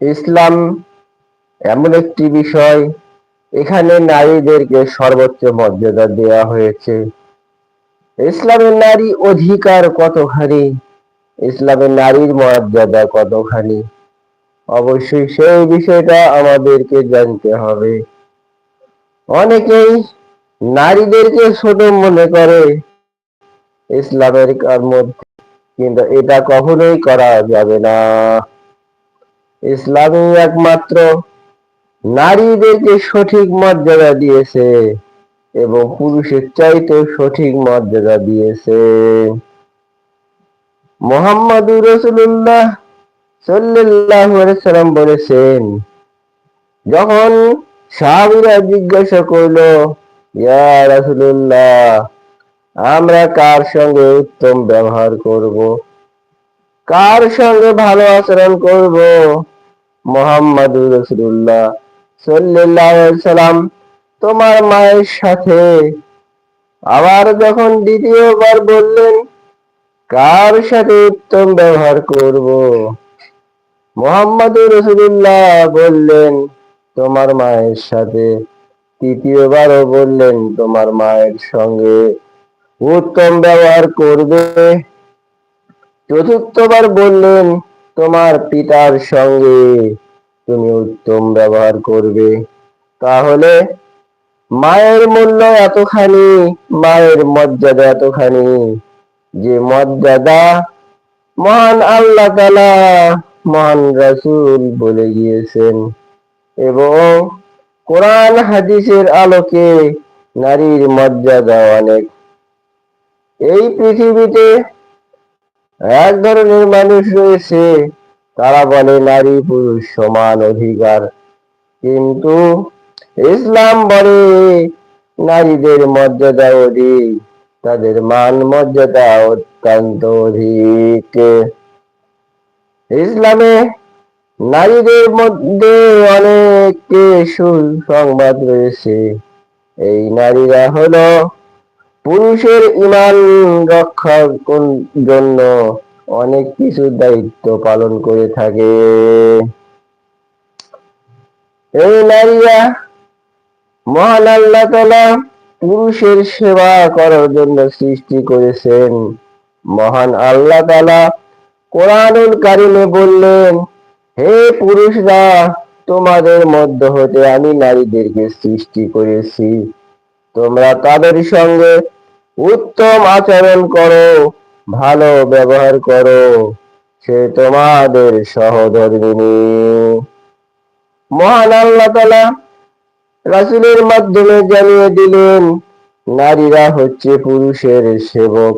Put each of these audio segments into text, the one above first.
ইসলাম এমন একটি বিষয়, এখানে নারীদেরকে সর্বোচ্চ মর্যাদা দেওয়া হয়েছে। ইসলামের নারী অধিকার কতখানি? ইসলামের নারীর মর্যাদা কতখানি? অবশ্যই সেই বিষয়টা আমাদেরকে জানতে হবে। অনেকেই নারীদেরকে ছোট মনে করে ইসলামের মধ্যে কিন্তু এটা কখনোই করা যাবে না। ইসলামই একমাত্র নারীদেরকে সঠিক মর্যাদা দিয়েছে এবং পুরুষের চাইতে সঠিক মর্যাদা দিয়েছে। মোহাম্মদুর রসুল্লাহ সাল্লাল্লাহু আলাইহি সাল্লাম বলেছেন, যখন সাহাবীরা জিজ্ঞাসা করল, ইয়া রাসূলুল্লাহ, আমরা কার সঙ্গে উত্তম ব্যবহার করব? কার সঙ্গে ভালো আচরণ করব? মোহাম্মদুর রসুল্লাহ সাল্লাম তোমার মায়ের সাথে। আবার যখন দ্বিতীয়বার বললেন, কার সাথে উত্তম ব্যবহার করব? মোহাম্মদুর রসুল্লাহ বললেন, তোমার মায়ের সাথে। তৃতীয়বারও বললেন, তোমার মায়ের সঙ্গে উত্তম ব্যবহার করবে। চতুর্থবার বললেন তোমার পিতার সঙ্গে তুমি উত্তম ব্যবহার করবে। তাহলে মায়ের মূল্য এতখানি, মায়ের মর্যাদা এতখানি, যে মর্যাদা মহান আল্লাহ তালা মহান রাসুল বলে গিয়েছেন। এবং কোরআন হাদিসের আলোকে নারীর মর্যাদা অনেক। এই পৃথিবীতে এক ধরনের মানুষ রয়েছে, তারা বলে নারী পুরুষ সমান অধিকার। কিন্তু ইসলাম বলে নারীদের মর্যাদা অধিক, তাদের মান মর্যাদা অত্যন্ত অধিক। ইসলামে নারীদের মধ্যে অনেক সুসংবাদ রয়েছে। এই নারীরা হলো পুরুষের ইমান রক্ষার জন্য অনেক কিছু দায়িত্ব পালন করে থাকে। এই নারীরা মহান আল্লাহ পুরুষের সেবা করার জন্য সৃষ্টি করেছেন। মহান আল্লাহ তালা কোরআনুল কারিমে বললেন, হে পুরুষরা, তোমাদের মধ্য হতে আমি নারীদেরকে সৃষ্টি করেছি। তোমরা তাদের সঙ্গে উত্তম আচরণ করো, ভালো ব্যবহার করো। সে তোমাদের সহধর্মিনী মহান আল্লাহ তালা রাসুলের মাধ্যমে জানিয়ে দিলেন, নারীরা হচ্ছে পুরুষের সেবক।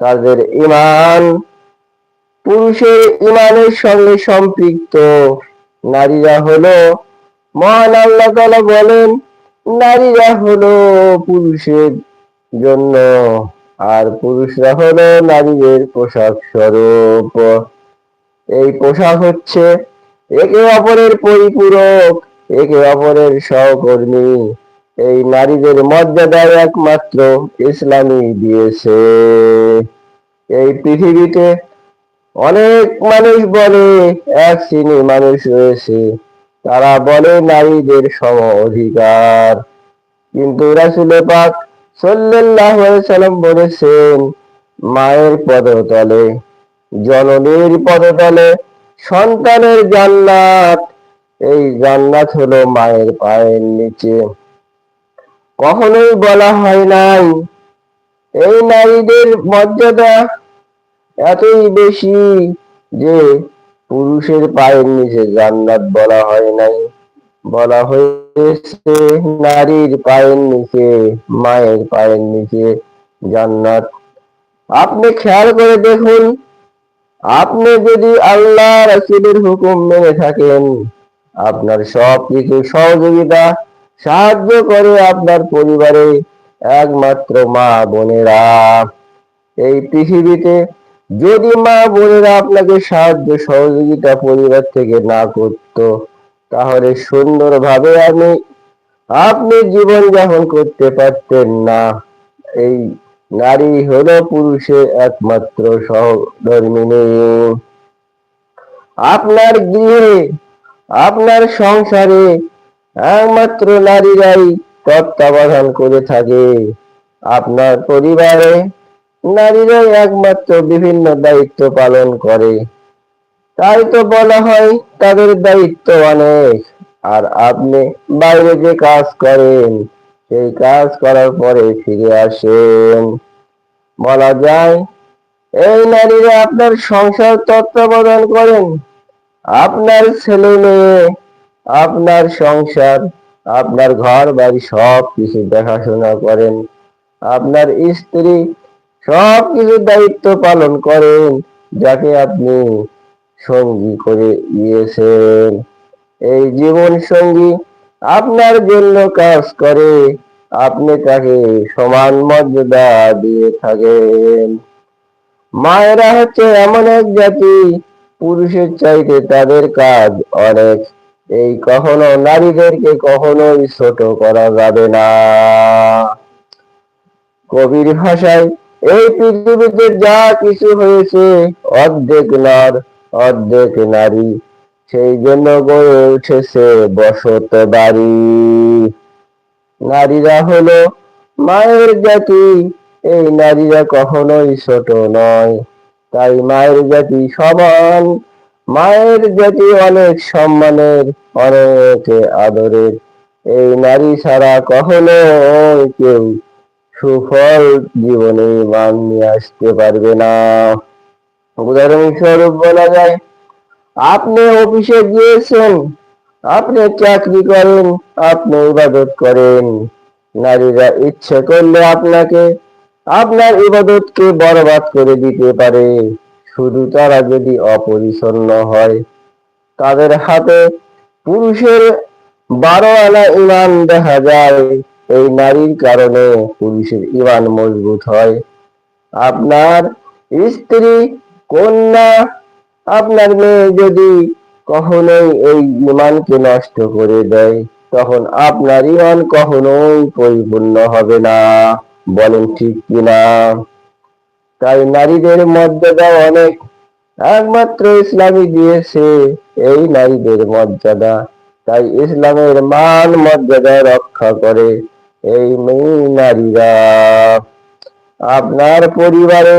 তাদের ইমান পুরুষের ইমানের সঙ্গে সম্পৃক্ত। নারীরা হলো মহান আল্লাহ তালা বলেন নারীরা হলো পুরুষের জন্য, আর পুরুষরা হলো নারীদের পোশাক স্বরূপ। এই পোশাক হচ্ছে একে অপরের পরিপূরক, একে অপরের সহকর্মী। এই নারীদের মর্যাদা একমাত্র ইসলামই দিয়েছে। এই পৃথিবীতে অনেক মানুষ বলে, এক শ্রেণির মানুষ রয়েছে। তারা বলে, নারীদের সম অধিকার। কিন্তু রাসুলে পাক সাল্লাহ সাল্লাম বলেছেন, মায়ের পদতলে, জননীর পদতলে সন্তানের জান্নাত। এই জান্নাত হলো মায়ের পায়ের নিচে। কখনোই বলা হয় নাই, এই নারীদের মর্যাদা এতই বেশি যে পুরুষের পায়ের নিচে জান্নাত বলা হয় নাই। বলা হয়েছে, নারীর পায়ের নিচে, মায়ের পায়ের নিচে জান্নাত। আপনি খেয়াল করে দেখুন, আপনি যদি আল্লাহ রাসুলের হুকুম মেনে থাকেন, আপনার সব কিছু সহযোগিতা, সাহায্য করে আপনার পরিবারে একমাত্র মা বোনেরা। এই পৃথিবীতে যদি মা বোনেরা আপনাকে সাহায্য সহযোগিতা পরিবার থেকে না করত, তাহলে সুন্দরভাবে আমি আপনি জীবন যাপন করতে পারতেন না। এই নারী হলো পুরুষের একমাত্র সহধর্মিনী। আপনার গৃহে, আপনার সংসারে একমাত্র নারীরাই তত্ত্বাবধান করে থাকে। আপনার পরিবারে নারীরাই একমাত্র বিভিন্ন দায়িত্ব পালন করে। তাই তো বলা হয় তাদের দায়িত্ব অনেক। আর আপনি বাইরে যে কাজ করেন, সেই কাজ করার পরে ফিরে আসেন। বলা যায়, এই নারীরা আপনার সংসার তত্ত্বাবধান করেন। আপনার ছেলে মেয়ে, আপনার সংসার, আপনার ঘর বাড়ি সব কিছু দেখাশোনা করেন। আপনার স্ত্রী সব কিছু দায়িত্ব পালন করেন, যাকে আপনি সঙ্গী করে দিয়েছেন। এই জীবন সঙ্গী আপনার জন্য কাজ করে, আপনি তাকে সমান মর্যাদা দিয়ে থাকেন। মায়েরা হচ্ছে এমন এক জাতি, পুরুষের চাইতে তাদের কাজ অনেক। এই কখনো নারীদেরকে কখনোই ছোট করা যাবে না। কবির ভাষায় এই পৃথিবীতে যা কিছু হয়েছে, অর্ধেক নর, অর্ধেক নারী। সেই জন্য গড়ে উঠেছে বসত বাড়ি। নারীরা হলো মায়ের জাতি। এই নারীরা কখনোই ছোট নয়। তাই মায়ের জাতি সমান। মায়ের জাতি অনেক সম্মানের, অনেক আদরের। এই নারী ছাড়া কখনো কেউ সুফল জীবনে মান নিয়ে আসতে পারবে না। উদাহরণস্বরূপ বলা যায়, আপনি অফিসে গিয়েছেন, আপনি চাকরি করেন, আপনি ইবাদত করেন। নারীরা ইচ্ছে করলে আপনাকে, আপনার ইবাদতকে বরবাদ করে দিতে পারে। শুধু তারা যদি অপরিচ্ছন্ন হয়, তাদের হাতে পুরুষের বারো আনা ইমান দেখা যায়। এই নারীর কারণে পুরুষের ইমান মজবুত হয়। আপনার স্ত্রী, কন্যা, আপনার মেয়ে যদি কখনোই এই ইমানকে নষ্ট করে দেয়, তখন আপনার ইমান কখনোই পরিপূর্ণ হবে না। বলেন ঠিক কিনা? তাই নারীদের মর্যাদা অনেক। একমাত্র ইসলামই দিয়েছে এই নারীদের মর্যাদা। তাই ইসলামের মান মর্যাদা রক্ষা করে এই মেয়ে নারীরা। আপনার পরিবারে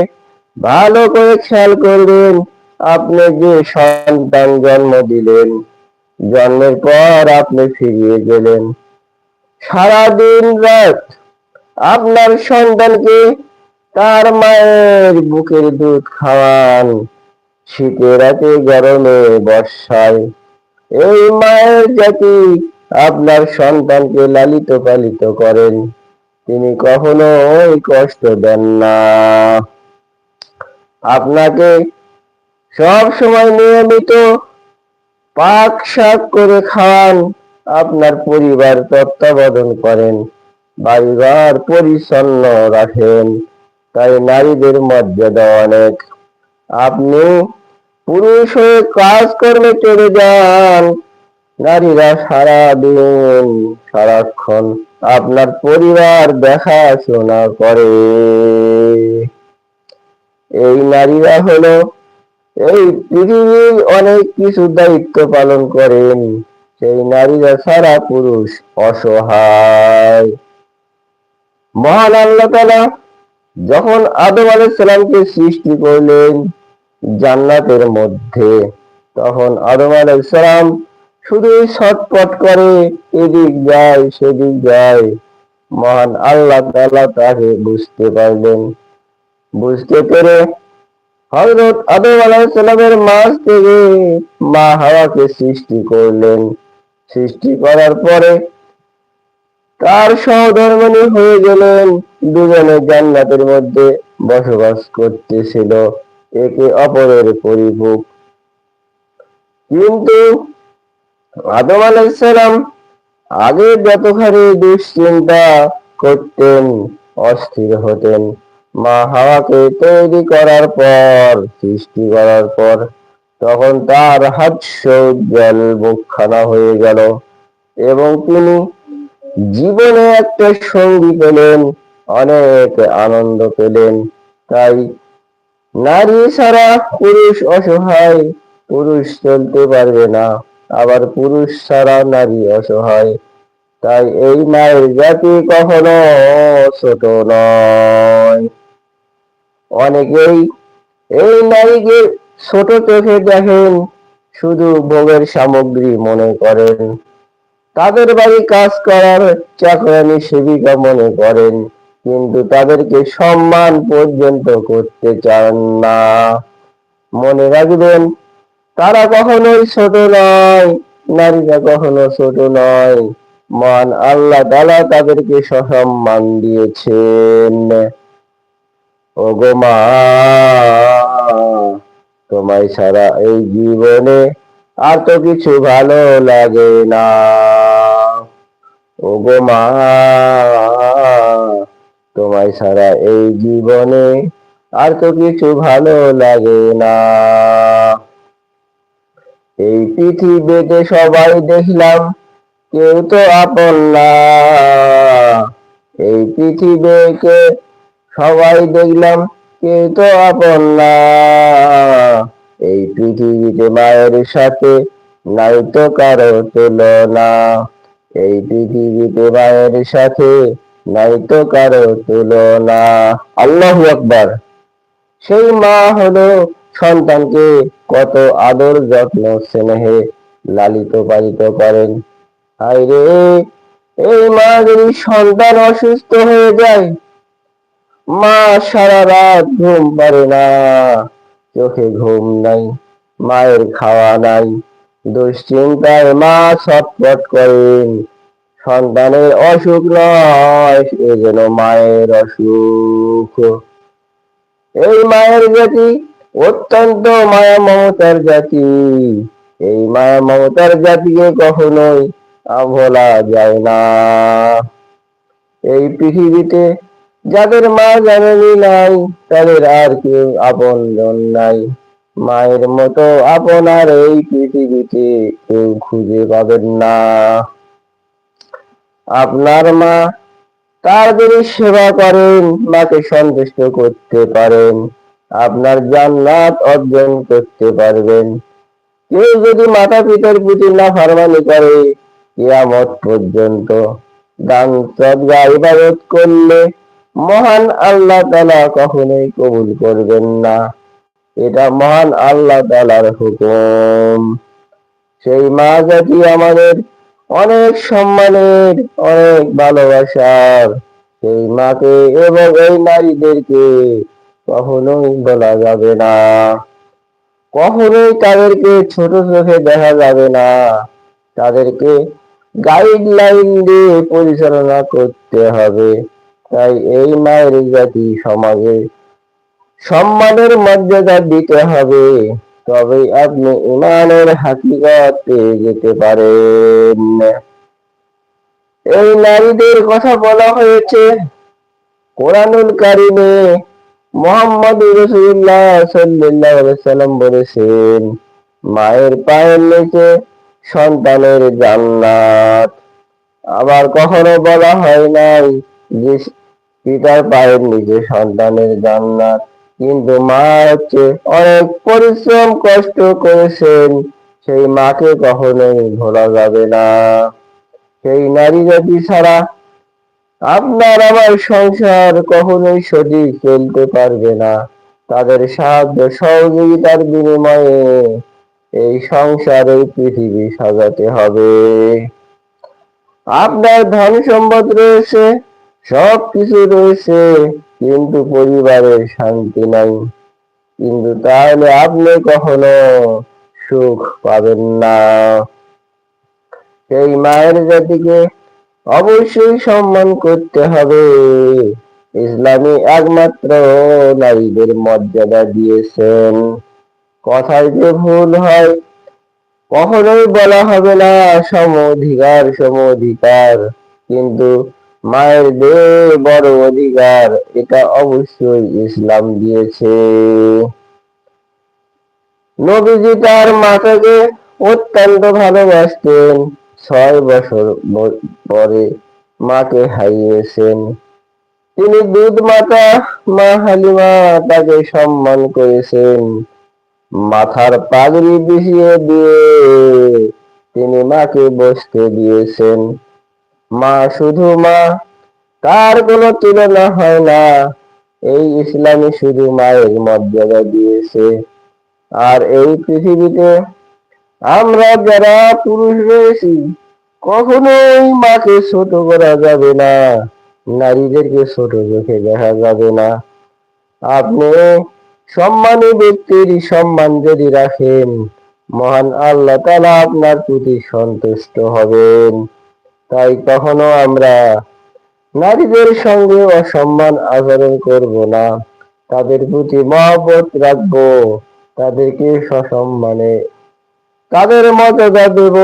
ভালো করে খেয়াল করবেন, আপনি যে সন্তান জন্ম দিলেন, জন্মের পর আপনি ফিরিয়ে গেলেন। সারা দিন রাত আপনার সন্তানকে তার মায়ের বুকের দুধ খাওয়ান শীতে রাতে গরমে বর্ষায়। এই মায়ের জাতি আপনার সন্তানকে লালিত পালিত করেন। তিনি কখনো ওই কষ্ট দেন না। আপনাকে সব সময় নিয়মিত পাক শাক করে খাওয়ান। আপনার পরিবার তত্ত্বাবধান করেন। বাড়িঘর পরিচ্ছন্ন রাখেন। তাই নারীদের মর্যাদা অনেক। আপনি পুরুষ হয়ে কাজ কর্মে চলে যান। নারীরা সারা দিন, সারাক্ষণ আপনার পরিবার দেখাশোনা করে। এই নারীরা হলো, এই পৃথিবীর অনেক কিছু দায়িত্ব পালন করেন। সেই নারীরা সারা পুরুষ অসহায়। মহান আল্লাহ তালা যখন আদম আলাইসালামকে সৃষ্টি করলেন জান্নাতের মধ্যে, তখন আদম আলাইসালাম শুধু ছটপট করে এদিক যায়, সেদিক যায়। মহান আল্লাহ তালা তাকে বুঝতে পারলেন। বুঝতে পেরে হজরত আদম আলাইসালামের মাছ থেকে মা হাওয়াকে সৃষ্টি করলেন। সৃষ্টি করার পরে তার সহধর্মণী হয়ে গেলেন। দুজনে জান্নাতের মধ্যে বসবাস করতেছিল। একে অপরের পরিভোগ কিন্তু আদম আলাইসালাম আগে যতখানি দুশ্চিন্তা করতেন, অস্থির হতেন, মা হাওয়াকে তৈরি করার পর, সৃষ্টি করার পর, তখন তার হাস্য উজ্জ্বল মুখখানা হয়ে গেল এবং তিনি জীবনে একটা সঙ্গী পেলেন, অনেক আনন্দ পেলেন। তাই নারী ছাড়া পুরুষ অসহায়, পুরুষ চলতে পারবে না। আবার পুরুষ ছাড়া নারী অসহায়। তাই এই মায়ের জাতি কখনো ছোট নয়। অনেকেই এই নারীকে ছোট চোখে দেখেন, শুধু ভোগের সামগ্রী মনে করেন। তাদের বাড়ি কাজ করার চাকরানি সেবিকা মনে করেন, কিন্তু তাদেরকে সম্মান পর্যন্ত করতে চান না। মনে রাখবেন তারা কখনোই ছোট নয়, নারীরা কখনো ছোট নয়। মান আল্লাহ তালা তাদেরকে সসম্মান দিয়েছেন। ওগো মা, তোমায় ছাড়া এই জীবনে আর তো কিছু ভালো লাগে না। ওগো মা, তোমায় ছাড়া এই জীবনে আর তো কিছু ভালো লাগে না। এই পৃথিবীতে সবাই দেখলাম, কেউ তো আপন না। এই পৃথিবীকে সবাই দেখলাম, কেউ তো আপন না। এই পৃথিবীতে মায়ের সাথে নাই তো কারও তুলনা। এই পৃথিবীতে মায়ের সাথে নাই তো কারও তুলনা। আল্লাহ আকবার। সেই মা হলো সন্তানকে কত আদর যত্ন স্নেহে লালিত পালিত করেন। হায়রে, এই মা যদি সন্তান অসুস্থ হয়ে যায়, মা সারা রাত ঘুম পারে না, চোখে ঘুম নাই, মায়ের খাওয়া নাই, দুশ্চিন্তায় মা ছটফট করেন। সন্তানের অসুখ নয়, এ যেন মায়ের অসুখ। এই মায়ের জাতি অত্যন্ত মায়া মমতার জাতি। এই মায়া মমতার জাতিকে কখনোই ভোলা যায় না। এই পৃথিবীতে যাদের মা জানেনি নাই, তাদের আর কেউ আপন জন নাই। মায়ের মতো আপনার এই পৃথিবীতে কেউ খুঁজে পাবেন না। আপনার মা তার যদি সেবা করেন, মাকে সন্তুষ্ট করতে পারেন। আপনার জান্নাত অর্জন করতে পারবেন। কেউ যদি মাতা পিতার প্রতি না ফারমানি করে, কিয়ামত পর্যন্ত দান সদগা ইবাদত করলে মহান আল্লাহ তালা কখনোই কবুল করবেন না। এটা মহান আল্লাহ তালার হুকুম। সেই মা জাতি আমাদের অনেক সম্মানের, অনেক ভালোবাসার। সেই মাকে এবং এই নারীদেরকে কখনোই বলা যাবে না। কখনোই তাদেরকে ছোট চোখে দেখা যাবে না। তাদেরকে গাইডলাইন দিয়ে পরিচালনা করতে হবে। তাই এই মায়ের জাতি সমাজে সম্মানের মর্যাদা দিতে হবে। তবে আপনি ইমানের হাকিগত পেয়ে যেতে পারেন। এই নারীদের কথা বলা হয়েছে। কোরআনুল কারিমে মোহাম্মদ রসুল্লাহ সাল্লাহ সাল্লাম বলেছেন, মায়ের পায়ের নিচে সন্তানের জান্নাত। আবার কখনো বলা হয় নাই যে পিতার পায়ের নিচে সন্তানের জান্নাত। কিন্তু মা হচ্ছে অনেক পরিশ্রম, কষ্ট করেছেন, সেই মাকে কখনোই ভোলা যাবে না। সেই নারী জাতি ছাড়া আপনার আমার সংসার কখনোই সঠিক চলতে পারবে না। তাদের সাহায্য সহযোগিতার বিনিময়ে এই সংসার, এই পৃথিবী সাজাতে হবে। আপনার ধন সম্পদ রয়েছে সব কিছু রয়েছে, কিন্তু পরিবারের শান্তি নাই। কিন্তু তাহলে আপনি কখনো সুখ পাবেন না। সেই মায়ের জাতিকে অবশ্যই সম্মান করতে হবে। ইসলামী একমাত্র নারীদের মর্যাদা দিয়েছেন। কথায় যে ভুল হয়, কখনোই বলা হবে না সম অধিকার সম অধিকার কিন্তু মায়ের দে বড় অধিকার, এটা অবশ্যই ইসলাম দিয়েছে। নবীজি তার মাতাকে অত্যন্ত ভালোবাসতেন। ছয় বছর পরে মাকে হারিয়েছেন। তিনি দুধ মাতা মা হালিমা তাকে সম্মান করেছেন। মাথার পাগড়ি বিছিয়ে দিয়ে তিনি মাকে বসতে দিয়েছেন। মা শুধু মা, তার কোনো তুলনা হয় না। এই ইসলামী শুধু মায়ের মর্যাদা দিয়েছে। আর এই পৃথিবীতে আমরা যারা পুরুষ রয়েছি, কখনোই মাকে ছোট করা যাবে না। নারীদেরকে ছোট চোখে দেখা যাবে না। আপনি সম্মানী ব্যক্তির সম্মান যদি রাখেন, মহান আল্লাহ তালা আপনার প্রতি সন্তুষ্ট হবেন। তাই কখনো আমরা নারীদের সঙ্গে অসম্মান আচরণ করব না। তাদের প্রতি মহব্বত রাখব, তাদেরকে সসম্মানে তাদের মর্যাদা দেব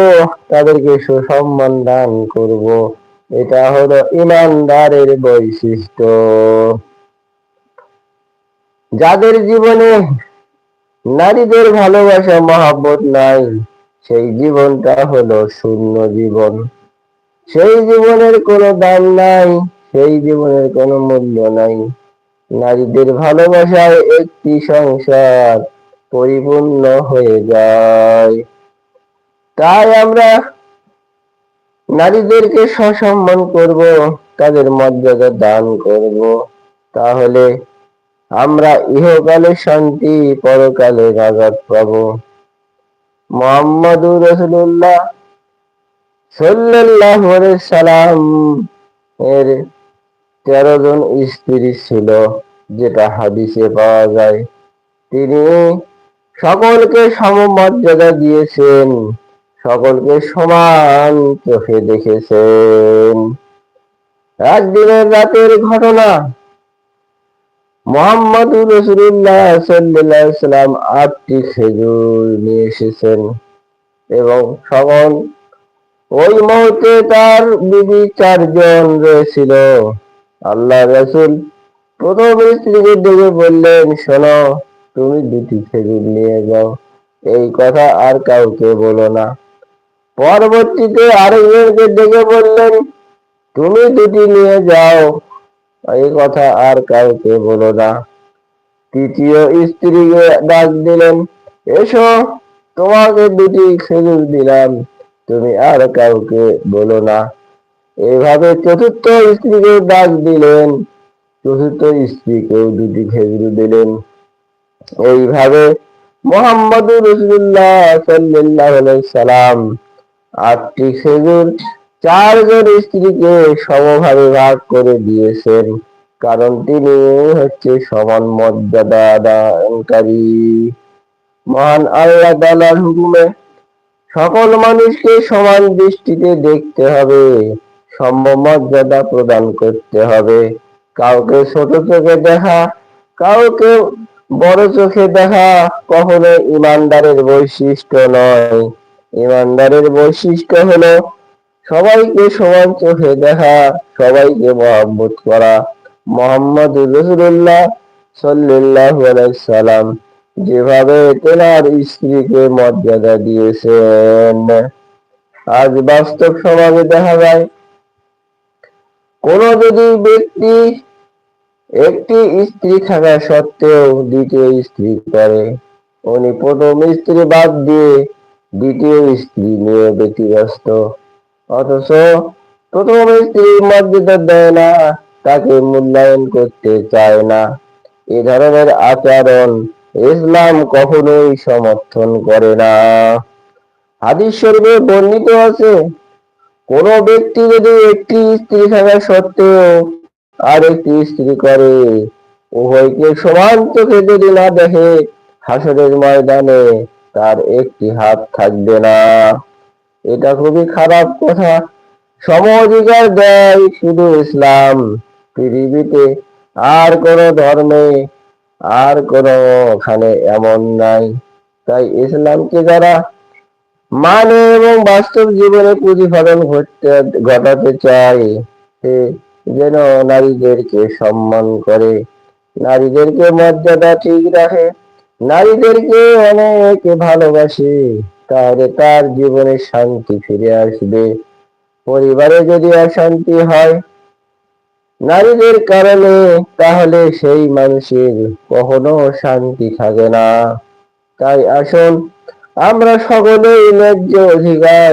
তাদেরকে সুসম্মান দান করব। এটা হলো ইমানদারের বৈশিষ্ট্য। যাদের জীবনে নারীদের ভালোবাসা, মহাব্বত নাই, সেই জীবনটা হলো শূন্য জীবন। সেই জীবনের কোনো দাম নাই, সেই জীবনের কোনো মূল্য নাই। নারীদের ভালোবাসায় একটি সংসার পরিপূর্ণ হয়ে যায়। তাই আমরা নারীদেরকে সসম্মান করব, তাদের মর্যাদা দান করব। তাহলে আমরা ইহকালে শান্তি, পরকালে নাজাদ পাব। মোহাম্মদুর রসুল্লাহ সাল্লাহ সালাম এর তেরো জন স্ত্রী ছিল, যেটা হাদিসে পাওয়া যায়। তিনি সকলকে সমমর্যাদা দিয়েছেন। সকলকে সমান চোখে দেখেছেন। একদিনের রাতের ঘটনা। মোহাম্মদুর রসুল্লাহ সাল্লাম আটটি খেজুর নিয়ে এসেছেন এবং সকল ওই মুহূর্তে তার বিবি চারজন রয়েছিল। আল্লাহ রসুল প্রথম স্ত্রীকে ডেকে বললেন, শোনো, তুমি দুটি খেজুর নিয়ে যাও। এই কথা আর কাউকে বলো না। পরবর্তীতে আরেকজনকে ডেকে বললেন, তুমি দুটি নিয়ে যাও। এই কথা আর কাউকে বলো না। তৃতীয় স্ত্রীকে ডাক দিলেন, এসো, তোমাকে দুটি খেজুর দিলাম, তুমি আর কাউকে বলো না। এভাবে চতুর্থ স্ত্রীকে ডাক দিলেন, চতুর্থ স্ত্রীকেও দুটি খেজুর দিলেন। এইভাবে মোহাম্মদ রসুল্লাহ সাল্লাহ সালাম আটটি খেজুর চারজন স্ত্রীকে সমভাবে ভাগ করে দিয়েছেন। কারণ তিনি হচ্ছে সমান মর্যাদা দানকারী। মহান আল্লাহ তালার হুকুমে সকল মানুষকে সমান দৃষ্টিতে দেখতে হবে মর্যাদা প্রদান করতে হবে। কাউকে ছোট চোখে দেখা, কাউকে বড় চোখে দেখা কখনো ইমানদারের বৈশিষ্ট্য নয়। ইমানদারের বৈশিষ্ট্য হলো সবাইকে সমান চোখে দেখা, সবাইকে মহাব্বত করা। মোহাম্মদ রসুল্লাহ সাল্লাহ সাল্লাম যেভাবে তেনার স্ত্রীকে মর্যাদা দিয়েছেন। আজ বাস্তব সমাজে দেখা যায়, কোন যদি ব্যক্তি একটি স্ত্রী থাকা সত্ত্বেও দ্বিতীয় স্ত্রী করে, উনি প্রথম স্ত্রী বাদ দিয়ে দ্বিতীয় স্ত্রী নিয়ে ব্যতিব্যস্ত। অথচ প্রথম স্ত্রীর মর্যাদা দেয় না, তাকে মূল্যায়ন করতে চায় না। এ ধরনের আচরণ ইসলাম কখনোই সমর্থন করে না। হাদিস শরীফে বর্ণিত আছে, কোন ব্যক্তি যদি একটি স্ত্রী থাকা সত্ত্বেও আর একটি স্ত্রী করে, উভয়কে সমান চোখে যদি না দেখে হাসরের ময়দানে তার একটি হাত থাকবে না। এটা খুবই খারাপ কথা। সম অধিকার দেয় শুধু ইসলাম। পৃথিবীতে আর কোন ধর্মে, আর কোন ওখানে এমন নাই। তাই ইসলামকে যারা মানে এবং বাস্তব জীবনে প্রতিফলন ঘটতে, ঘটাতে চায় যেন নারীদেরকে সম্মান করে। নারীদেরকে মর্যাদা ঠিক রাখে। নারীদেরকে অনেক ভালোবাসে, তাহলে তার জীবনে শান্তি ফিরে আসবে। পরিবারে যদি অশান্তি হয় নারীদের কারণে, তাহলে সেই মানুষের কখনো শান্তি থাকে না। তাই আসুন, আমরা সকলেই ন্যায্য অধিকার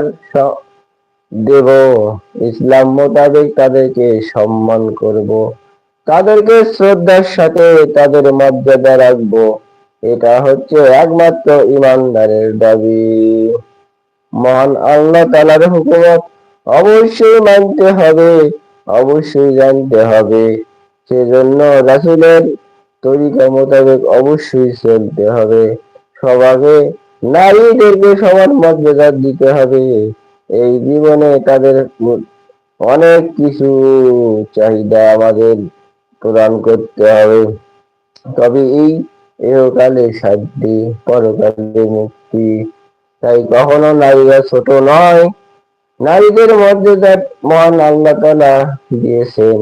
দেব। ইসলাম মোতাবেক তাদেরকে সম্মান করব। তাদেরকে শ্রদ্ধার সাথে তাদের মর্যাদা রাখব। এটা হচ্ছে একমাত্র ইমানদারের দাবি। মহান আল্লাহ তালার হুকুমত অবশ্যই মানতে হবে, অবশ্যই জানতে হবে। সেজন্য রাসুলের তরিকা মোতাবেক অবশ্যই চলতে হবে। সবাকে নারীদেরকে সমান মর্যাদা দিতে হবে। এই জীবনে তাদের অনেক কিছু চাহিদা আমাদের প্রদান করতে হবে। তবে এই এহকালে শান্তি পরকালে মুক্তি। তাই কখনো নারীরা ছোট নয়। নারীদের মর্যাদা মহান আল্লাহ তালা দিয়েছেন।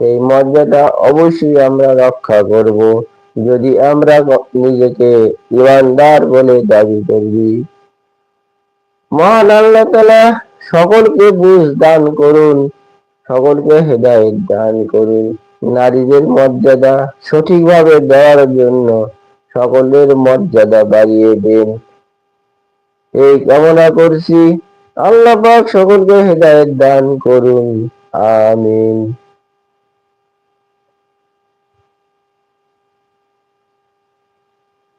সেই মর্যাদা অবশ্যই আমরা রক্ষা করব। যদি আমরা নিজেকে ইমানদার বলে দাবি করবি মহান আল্লাহ তালা সকলকে বুঝ দান করুন। সকলকে হেদায়েত দান করুন। নারীদের মর্যাদা সঠিকভাবে দেওয়ার জন্য সকলের মর্যাদা বাড়িয়ে দেন। এই কামনা করছি। আল্লাহ পাক সকলকে হেদায়ত দান করুন। আমিন।